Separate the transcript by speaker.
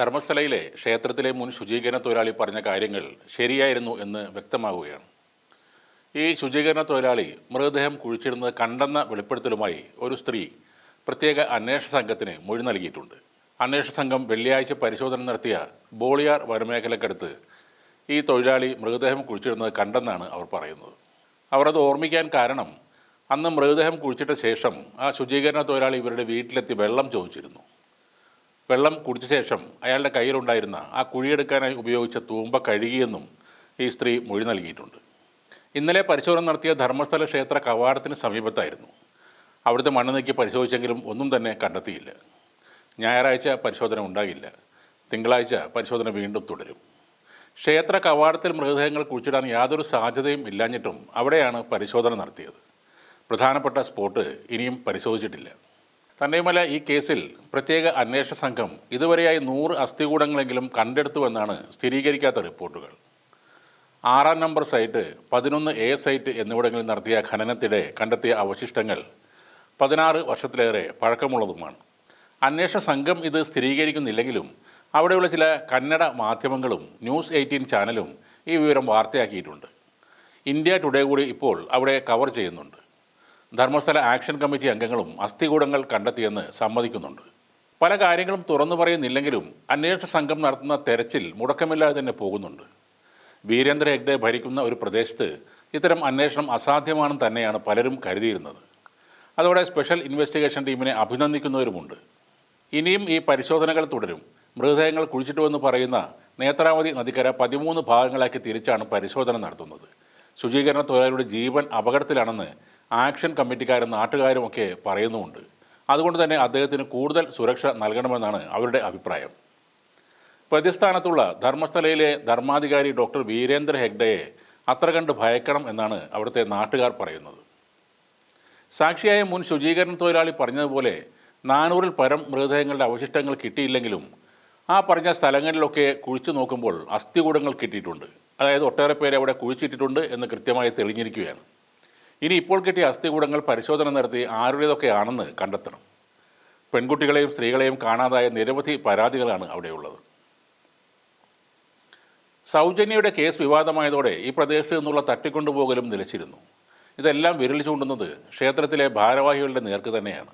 Speaker 1: ധർമ്മസ്ഥലയിലെ ക്ഷേത്രത്തിലെ മുൻ ശുചീകരണ തൊഴിലാളി പറഞ്ഞ കാര്യങ്ങൾ ശരിയായിരുന്നു എന്ന് വ്യക്തമാവുകയാണ് ഈ ശുചീകരണ തൊഴിലാളി മൃതദേഹം കുഴിച്ചിരുന്നത് കണ്ടെന്ന വെളിപ്പെടുത്തലുമായി ഒരു സ്ത്രീ പ്രത്യേക അന്വേഷണ സംഘത്തിന് മൊഴി നൽകിയിട്ടുണ്ട്. അന്വേഷണ സംഘം വെള്ളിയാഴ്ച പരിശോധന നടത്തിയ ബോളിയാർ വനമേഖലക്കടുത്ത് ഈ തൊഴിലാളി മൃതദേഹം കുഴിച്ചിടുന്നത് കണ്ടെന്നാണ് അവർ പറയുന്നത്. അവർ അത് ഓർമ്മിക്കാൻ കാരണം അന്ന് മൃതദേഹം കുഴിച്ചിട്ട ശേഷം ആ ശുചീകരണ തൊഴിലാളി ഇവരുടെ വീട്ടിലെത്തി വെള്ളം ചോദിച്ചിരുന്നു. വെള്ളം കുടിച്ച ശേഷം അയാളുടെ കയ്യിലുണ്ടായിരുന്ന ആ കുഴിയെടുക്കാനായി ഉപയോഗിച്ച തൂമ്പ കഴുകിയെന്നും ഈ സ്ത്രീ മൊഴി നൽകിയിട്ടുണ്ട്. ഇന്നലെ പരിശോധന നടത്തിയ ധർമ്മസ്ഥല ക്ഷേത്ര കവാടത്തിന് സമീപത്തായിരുന്നു. അവിടുത്തെ മണ്ണ് നീക്കി പരിശോധിച്ചെങ്കിലും ഒന്നും തന്നെ കണ്ടെത്തിയില്ല. ഞായറാഴ്ച പരിശോധന ഉണ്ടാകില്ല. തിങ്കളാഴ്ച പരിശോധന വീണ്ടും തുടരും. ക്ഷേത്ര കവാടത്തിൽ മൃതദേഹങ്ങൾ കുഴിച്ചിടാൻ യാതൊരു സാധ്യതയും ഇല്ലാഞ്ഞിട്ടും അവിടെയാണ് പരിശോധന നടത്തിയത്. പ്രധാനപ്പെട്ട സ്പോട്ട് ഇനിയും പരിശോധിച്ചിട്ടില്ല. തന്നെയുമല്ല ഈ കേസിൽ പ്രത്യേക അന്വേഷണ സംഘം ഇതുവരെയായി നൂറ് അസ്ഥികൂടങ്ങളെങ്കിലും കണ്ടെടുത്തുവെന്നാണ് സ്ഥിരീകരിക്കാത്ത റിപ്പോർട്ടുകൾ. ആറാം നമ്പർ സൈറ്റ് പതിനൊന്ന് എ സൈറ്റ് എന്നിവിടങ്ങളിൽ നടത്തിയ ഖനനത്തിടെ കണ്ടെത്തിയ അവശിഷ്ടങ്ങൾ പതിനാറ് വർഷത്തിലേറെ പഴക്കമുള്ളതുമാണ്. അന്വേഷണ സംഘം ഇത് സ്ഥിരീകരിക്കുന്നില്ലെങ്കിലും അവിടെയുള്ള ചില കന്നഡ മാധ്യമങ്ങളും ന്യൂസ് എയ്റ്റീൻ ചാനലും ഈ വിവരം വാർത്തയാക്കിയിട്ടുണ്ട്. ഇന്ത്യ ടുഡേ കൂടി ഇപ്പോൾ അവിടെ കവർ ചെയ്യുന്നുണ്ട്. ധർമ്മസ്ഥല ആക്ഷൻ കമ്മിറ്റി അംഗങ്ങളും അസ്ഥികൂടങ്ങൾ കണ്ടെത്തിയെന്ന് സമ്മതിക്കുന്നുണ്ട്. പല കാര്യങ്ങളും തുറന്നു പറയുന്നില്ലെങ്കിലും അന്വേഷണ സംഘം നടത്തുന്ന തെരച്ചിൽ മുടക്കമില്ലാതെ തന്നെ പോകുന്നുണ്ട്. വീരേന്ദ്ര ഹെഗ്ഡെ ഭരിക്കുന്ന ഒരു പ്രദേശത്ത് ഇത്തരം അന്വേഷണം അസാധ്യമാണെന്ന് തന്നെയാണ് പലരും കരുതിയിരുന്നത്. അതോടെ സ്പെഷ്യൽ ഇൻവെസ്റ്റിഗേഷൻ ടീമിനെ അഭിനന്ദിക്കുന്നവരുമുണ്ട്. ഇനിയും ഈ പരിശോധനകൾ തുടരും. മൃതദേഹങ്ങൾ കുഴിച്ചിട്ടുവെന്ന് പറയുന്ന നേത്രാവതി നദിക്കര പതിമൂന്ന് ഭാഗങ്ങളാക്കി തിരിച്ചാണ് പരിശോധന നടത്തുന്നത്. ശുചീകരണ തൊഴിലാളിയുടെ ജീവൻ അപകടത്തിലാണെന്ന് ആക്ഷൻ കമ്മിറ്റിക്കാരും നാട്ടുകാരും ഒക്കെ പറയുന്നുമുണ്ട്. അതുകൊണ്ട് തന്നെ അദ്ദേഹത്തിന് കൂടുതൽ സുരക്ഷ നൽകണമെന്നാണ് അവരുടെ അഭിപ്രായം. പ്രതിസ്ഥാനത്തുള്ള ധർമ്മസ്ഥലയിലെ ധർമാധികാരി ഡോക്ടർ വീരേന്ദ്ര ഹെഗ്ഡയെ അത്ര കണ്ട് ഭയക്കണം എന്നാണ് അവിടുത്തെ നാട്ടുകാർ പറയുന്നത്. സാക്ഷിയായ മുൻ ശുചീകരണ തൊഴിലാളി പറഞ്ഞതുപോലെ നാനൂറിൽ പരം മൃതദേഹങ്ങളുടെ അവശിഷ്ടങ്ങൾ കിട്ടിയില്ലെങ്കിലും ആ പറഞ്ഞ സ്ഥലങ്ങളിലൊക്കെ കുഴിച്ചു നോക്കുമ്പോൾ അസ്ഥികൂടങ്ങൾ കിട്ടിയിട്ടുണ്ട്. അതായത് ഒട്ടേറെ പേരെ അവിടെ കുഴിച്ചിട്ടിട്ടുണ്ട് എന്ന് കൃത്യമായി തെളിഞ്ഞിരിക്കുകയാണ്. ഇനി ഇപ്പോൾ കിട്ടിയ അസ്ഥികൂടങ്ങൾ പരിശോധന നടത്തി ആരുടേതൊക്കെയാണെന്ന് കണ്ടെത്തണം. പെൺകുട്ടികളെയും സ്ത്രീകളെയും കാണാതായ നിരവധി പരാതികളാണ് അവിടെയുള്ളത്. സൗജന്യയുടെ കേസ് വിവാദമായതോടെ ഈ പ്രദേശത്ത് നിന്നുള്ള തട്ടിക്കൊണ്ടുപോകലും നിലച്ചിരുന്നു. ഇതെല്ലാം വിരൽ ചൂണ്ടുന്നത് ക്ഷേത്രത്തിലെ ഭാരവാഹികളുടെ നേർക്ക് തന്നെയാണ്.